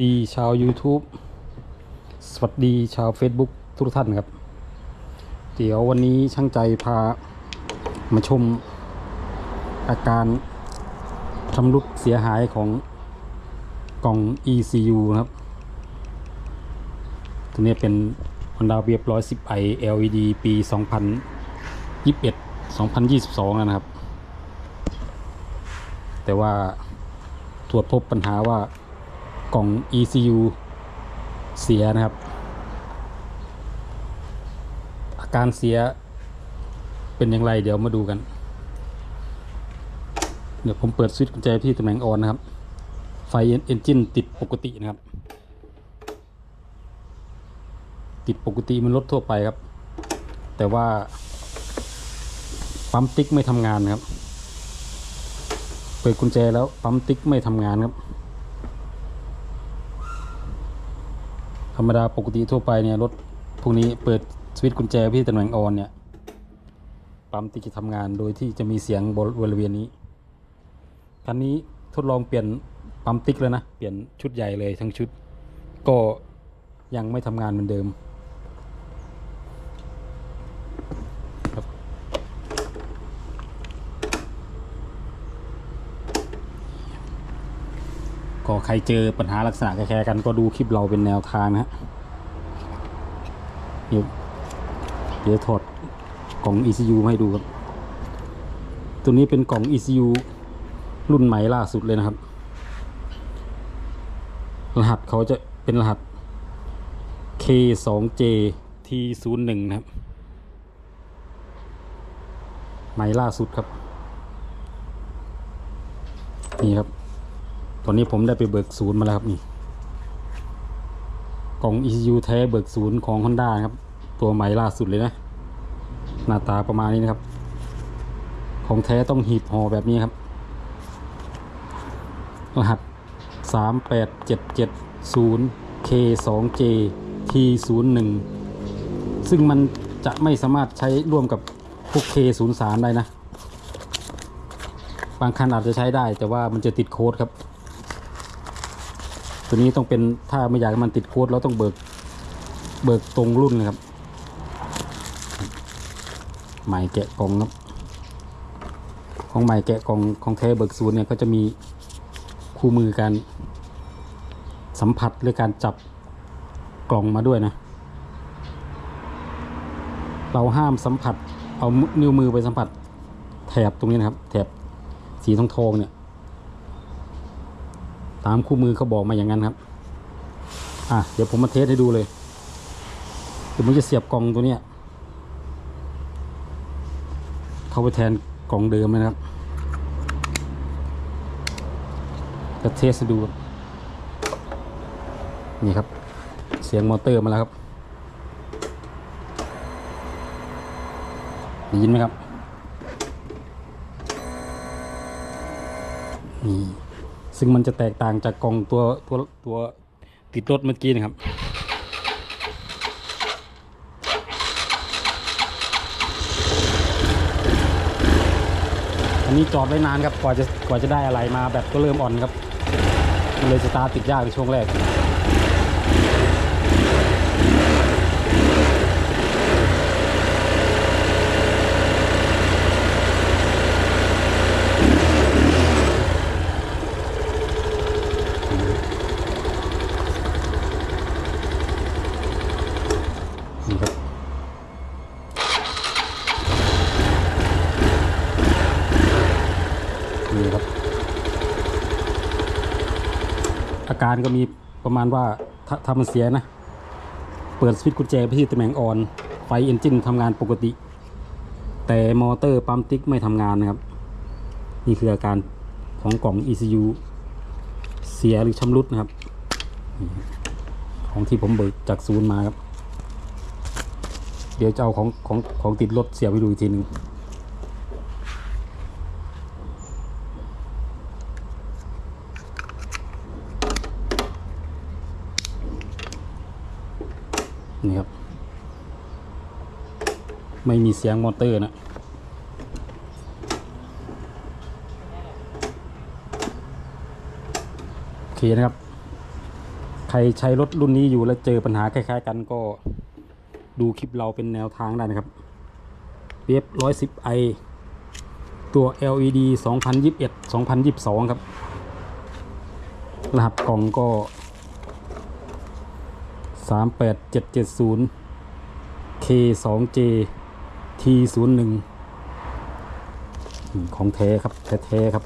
ดีชาว YouTube สวัสดีชาว Facebook ทุกท่านครับ เดี๋ยววันนี้ช่างใจพามาชมอาการชำรุดเสียหายของกล่อง ECU นะครับ ตัวนี้เป็น Honda w a v 110 i LED ปี 2021 2022 นะครับ แต่ว่าตรวจพบปัญหาว่า กล่อง ECU เสียนะครับ อาการเสียเป็นอย่างไรเดี๋ยวมาดูกัน เดี๋ยวผมเปิดสวิตช์กุญแจที่ตำแหน่งออนนะครับ ไฟเอนจินติดปกตินะครับ ติดปกติมันรถทั่วไปครับ แต่ว่าปั๊มติ๊กไม่ทำงานนะครับ เปิดกุญแจแล้วปั๊มติ๊กไม่ทำงานครับ ธรรมดาปกติทั่วไปเนี่ยรถพวกนี้เปิดสวิตช์กุญแจพี่ตำแหน่งออนเนี่ยปั๊มติ๊กจะทำงานโดยที่จะมีเสียงบริเวณนี้คันนี้ทดลองเปลี่ยนปั๊มติ๊กแล้วนะ เปลี่ยนชุดใหญ่เลยทั้งชุด ก็ยังไม่ทำงานเหมือนเดิม ก็ใครเจอปัญหาลักษณะคล้ายๆกันก็ดูคลิปเราเป็นแนวทางนะฮะเดี๋ยวเดี๋ยวถอดกล่อง ECU ให้ดูครับ ตัวนี้เป็นกล่อง ECU รุ่นใหม่ล่าสุดเลยนะครับ รหัสเขาจะเป็นรหัส K2J T01 นะครับ ใหม่ล่าสุดครับ นี่ครับ ตอนนี้ผมได้ไปเบิกศูนย์มาแล้วครับนี่กล่อง ECU แท้เบิกศูนย์ของ Honda ครับ ตัวใหม่ล่าสุดเลยนะ หน้าตาประมาณนี้นะครับ ของแท้ต้องหีบห่อแบบนี้ครับรหัส 38770 K2J T01 ซึ่งมันจะไม่สามารถใช้ร่วมกับพวก K03 ได้นะ บางคันอาจจะใช้ได้แต่ว่ามันจะติดโค้ดครับ ตัวนี้ต้องเป็นถ้าไม่อยากมันติดโค้ดเราต้องเบิกเบิกตรงรุ่นเลยครับใหม่แกะกล่องครับของใหม่แกะกล่องของแท้เบิกศูนย์เนี่ยก็จะมีคู่มือการสัมผัสหรือการจับกล่องมาด้วยนะ เราห้ามสัมผัสเอานิ้วมือไปสัมผัสแถบตรงนี้นะครับ แถบสีทองทองเนี่ย ตามคู่มือเขาบอกมาอย่างนั้นครับ อะเดี๋ยวผมมาเทสให้ดูเลยเดี๋ยวผมจะเสียบกล่องตัวเนี้ยเข้าไปแทนกล่องเดิมนะครับจะเทสให้ดูครับนี่ครับ เสียงมอเตอร์มาแล้วครับได้ยินไหมครับ นี่ ซึ่งมันจะแตกต่างจากกล่องตัวตัวตัวติดรถเมื่อกี้นะครับ อันนี้จอดไว้นานครับกว่าจะกว่าจะได้อะไรมาแบบก็เริ่มอ่อนครับ เลยสตาร์ทติดยากในช่วงแรก นี่ครับ นี่ครับ อา การก็มีประมาณว่าถ้าถ้ามันเสียนะ เปิดสวิตช์กุญแจไปที่ตำแหน่งออน ไฟเอนจินทำงานปกติ แต่มอเตอร์ปั๊มติ๊กไม่ทำงานนะครับ นี่คืออาการของกล่อง ECU เสียหรือชำรุดนะครับ ของที่ผมเบิกจากศูนย์มาครับ เดี๋ยวจะเอาของของของติดรถเสียไปดูอีกทีหนึ่ง นี่ครับ ไม่มีเสียงมอเตอร์นะโอเคนะครับ ใครใช้รถรุ่นนี้อยู่แล้วเจอปัญหาคล้ายๆ กันก็ดูคลิปเราเป็นแนวทางได้นะครับเปียบ110 i ตัว LED 2021 2022 ครับ รหัสกล่องก็ 38770 K2J T01 ของแท้ครับ แท้ๆครับ